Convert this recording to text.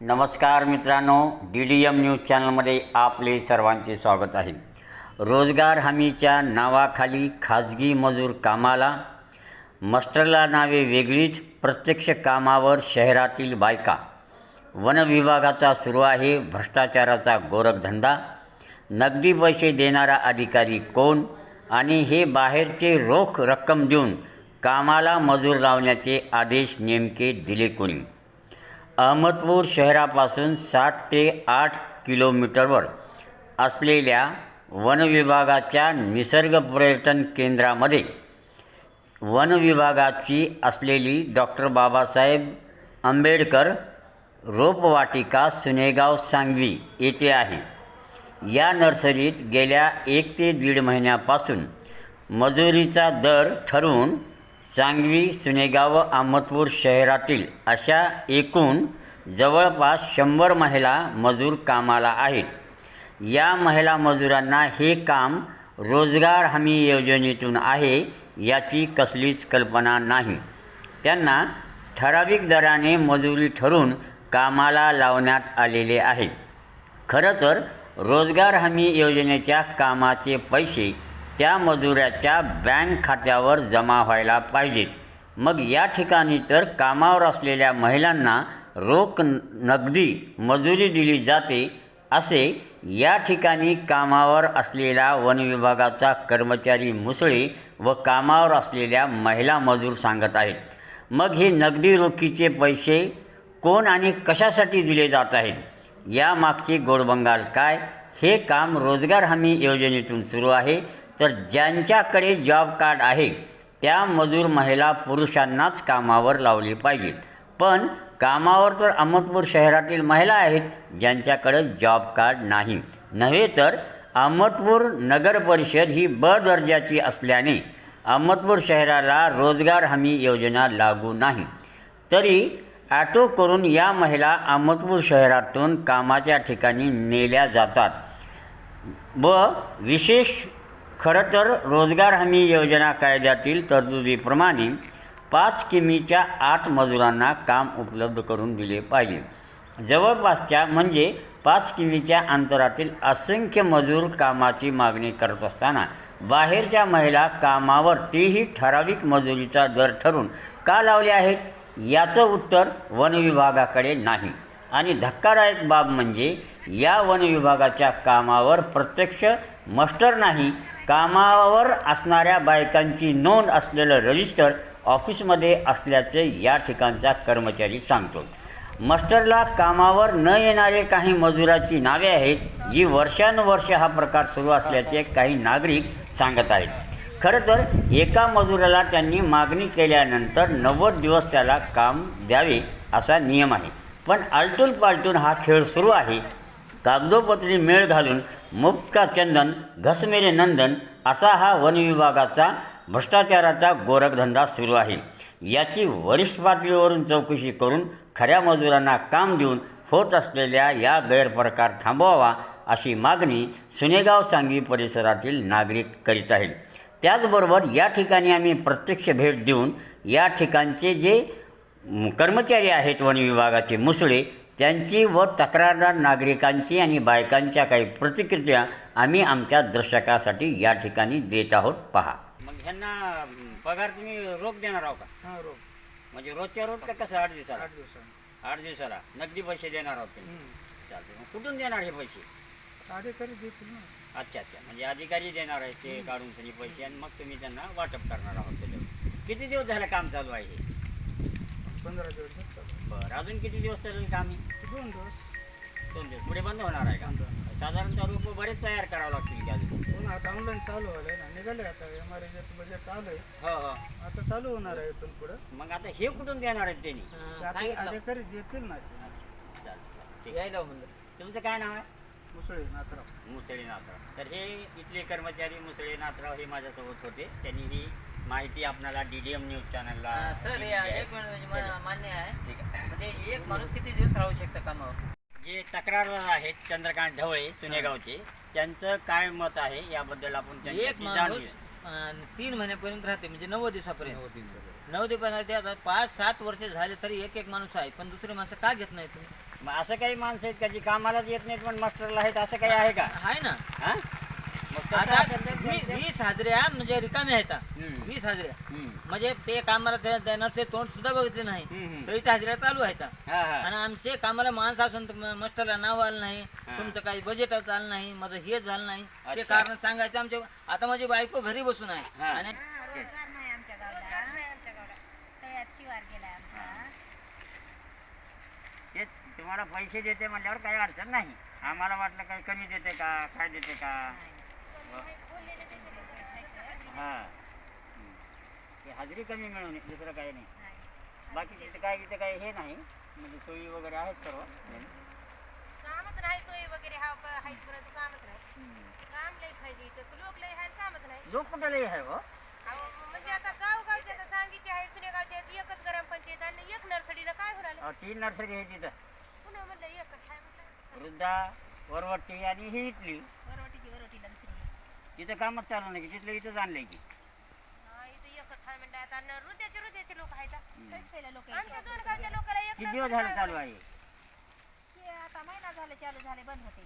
नमस्कार मित्रांनो D D M news चॅनलमध्ये आपले सर्वांचे स्वागत आहे. रोजगार हमीच्या नावाखाली खाजगी मजूर कामाला. मस्टरला नावे वेगळीच प्रत्यक्ष कामावर शहरातील बायका. वनविभागाचा सुरू आहे भ्रष्टाचाराचा गोरखधंदा. नगदी पैसे देणारा अधिकारी कोण आणि हे बाहेरचे रोख रक्कम देऊन कामाला मजूर लावण्याचे आदेश नेमके दिले कोणी? अहमदपूर शहरापासून सात ते आठ किलोमीटरवर असलेल्या वनविभागाच्या निसर्ग पर्यटन केंद्रामध्ये वनविभागाची असलेली डॉक्टर बाबासाहेब आंबेडकर रोपवाटिका सुनेगाव सांगवी येथे आहे. या नर्सरीत गेल्या एक ते दीड महिन्यापासून मजुरीचा दर ठरवून सांगवी सुनेगाव व अहमदपूर शहरातील अशा एकूण जवळपास शंभर महिला मजूर कामाला आहेत. या महिला मजुरांना हे काम रोजगार हमी योजनेतून आहे याची कसलीच कल्पना नाही. त्यांना ठराविक दराने मजुरी ठरवून कामाला लावण्यात आलेले आहे. खरं तर रोजगार हमी योजनेच्या कामाचे पैसे त्या मजुराच्या बँक खात्यावर जमा व्हायला पाहिजेत. मग या ठिकाणी तर कामावर असलेल्या महिलांना रोख नगदी मजुरी दिली जाते असे या ठिकाणी कामावर असलेला वन विभागाचा कर्मचारी मुसळे व कामावर असलेल्या महिला मजूर सांगत आहेत. मग हे नगदी रोखीचे पैसे कोण आणि कशासाठी दिले जात आहेत? यामागचे गोडबंगाल काय? हे काम रोजगार हमी योजनेतून सुरू आहे. तर ज्यांच्याकडे जॉब कार्ड आहे त्या मजूर महिला पुरुषांनाच कामावर लावली पाहिजेत. पण कामावर तर अहमदपूर शहरातील महिला आहेत ज्यांच्याकडे जॉब कार्ड नाही. नव्हे तर अहमदपूर नगर परिषद ही ब दर्जाची असल्याने अहमदपूर शहराला रोजगार हमी योजना लागू नाही. तरी ॲटो करून या महिला अहमदपूर शहरातून कामाच्या ठिकाणी नेल्या जातात. व विशेष खरं तर रोजगार हमी योजना कायद्यातील तरतुदीप्रमाणे पाच किमीच्या आत मजुरांना काम उपलब्ध करून दिले पाहिजे. जवळपासच्या म्हणजे पाच किमीच्या अंतरातील असंख्य मजूर कामाची मागणी करत असताना बाहेरच्या महिला कामावर तेही ठराविक मजुरीचा दर ठरून का लावले आहेत? याचं उत्तर वन विभागाकडे नाही. आणि धक्कादायक बाब म्हणजे या वन विभागाच्या कामावर प्रत्यक्ष मस्टर नाही कामावर असणाऱ्या बायकांची नोंद असलेलं रजिस्टर ऑफिसमध्ये असल्याचे या ठिकाणचा कर्मचारी सांगतो. मस्टरला कामावर न येणारे काही मजुराची नावे आहेत जी वर्षानुवर्ष हा प्रकार सुरू असल्याचे काही नागरिक सांगत आहेत. खरं तर एका मजुराला त्यांनी मागणी केल्यानंतर नव्वद दिवस त्याला काम द्यावे असा नियम आहे. पण आलटून पालटून हा खेळ सुरू आहे. कागदोपत्री मेळ घालून मुक्त का चंदन घसमेरे नंदन असा हा वनविभागाचा भ्रष्टाचाराचा गोरखधंदा सुरू आहे. याची वरिष्ठ पातळीवरून चौकशी करून खऱ्या मजुरांना काम देऊन होत असलेल्या या गैरप्रकार थांबवावा अशी मागणी सुनेगाव सांगवी परिसरातील नागरिक करीत आहेत. त्याचबरोबर या ठिकाणी आम्ही प्रत्यक्ष भेट देऊन या ठिकाणचे जे कर्मचारी आहेत वनविभागाचे मुसळे त्यांची व तक्रारदार नागरिकांची आणि बायकांच्या काही प्रतिक्रिया आम्ही आमच्या दर्शकासाठी या ठिकाणी देत आहोत. पहा. मग ह्यांना पगार तुम्ही रोख देणार आहो का? हा रोग म्हणजे रोजच्या रोज का कसं आठ दिवसाला? आठ दिवसांनी आठ दिवसाला. नगदी पैसे देणार आहोत तुम्ही? चालते मग कुठून देणार हे पैसे? देतील ना. अच्छा अच्छा. म्हणजे अधिकारी देणार आहेत ते काढून पैसे आणि मग तुम्ही त्यांना वाटप करणार आहोत त्याच्यावर. किती दिवस झालं काम चालू आहे हे? पंधरा दिवस चालू. बरं अजून किती दिवस चालेल काम? हे दोन दिवस. दोन दिवस. पुढे बंद होणार आहे का. साधारणतः रोपं बरेच तयार करावं लागतील की अजून? हो आता ऑनलाईन चालू व्हायला ना. निघाले आता. एम आर बजेट चालू आहे हो हो. आता चालू होणार आहे इथून पुढं. मग आता हे कुठून देणार आहेत त्यांनी? आता अधिकारी देतील ना. यायला तुमचं काय नाव आहे? मुसळे नाथराव. मुसळे नाथराव. तर हे इथले कर्मचारी मुसळे नाथराव हे माझ्यासोबत होते. त्यांनी ही माहिती आपल्याला डी डी एम न्यूज चॅनलला सर दिलेली या आहे. एक मिनिट म्हणजे मान्य आहे. ठीक आहे. म्हणजे एक माणूस किती दिवस राहू शकतं कामावर? जे तक्रारदार आहेत चंद्रकांत ढवळे सुनेगावचे त्यांचं काय मत आहे याबद्दल आपण एक त्यांच्याशी माणूस जाणूया. अं, तीन महिन्यापर्यंत राहते म्हणजे नव्वद दिवसापर्यंत. नऊ ते पंधरा ते आता पाच सात वर्ष झाले तरी एक एक माणूस आहे पण दुसरे माणसं का घेत नाही तुम्ही मग असं काही माणसं आहेत का जी कामालाच येत नाहीत पण मास्टरला आहेत असं काही आहे का? आहे ना. हा? आता वी- वीस हाजऱ्या म्हणजे रिकामे आहेत. वीस हाजऱ्या. म्हणजे ते कामाला त्या- नर्सचे तोंड सुद्धा बघितले नाही. हम्म. तरी त्या हाजऱ्या चालू आहेत. हा हा. आणि आमचे कामाला माणसं असून तर म- मास्टरला नाव आलं नाही. तुमचं काही बजेट आलं नाही. माझं हे झालं नाही. ते अच्छा. कारण सांगायचं आमच्या आता माझी बायको घरी बसून आहे. हा. आणि रोजगार नाही आमच्या गावाला. तळ्यात शिवार गेलाय आमचा. तेच तुम्हाला पैसे देते म्हणल्यावर काही अडचण नाही. आम्हाला वाटलं काही कमी देते का? काय देते का? हा. ते हजेरी कमी मिळवणे दुसरं काही नाही. बाकी तिथं काय तिथं काही हे नाही. म्हणजे सोयी वगैरे आहेत सर्व. कामच नाही सोयी वगैरे हा कामच नाही. काम लई पाहिजे इथं. लोक लई आहेत कामच नाही. लोक कुठे आहे हो? म्हणजे आता गाव गावचे आता सांगितले आहे सुनेगावचे आहेत एकच ग्रामपंचायत आणि एक नर्सरीला काय होणार तीन नर्सरी आहे तिथं. पुन्हा म्हणलं एकच आहे वृद्धा वरवट्टी आणि ही इथली. वरवटीला तिथं कामच चालू नाही की तिथलं इथंच आणलंय की. इथं एकच आहे म्हणलं आता आणि हृदयाचे हृदयाचे लोक आहेत लोक आमच्या दोन गावच्या लोकांना एक किती दिवस झालं काय चालू आहे? आता महिना झाला चालू झाले बंद होते.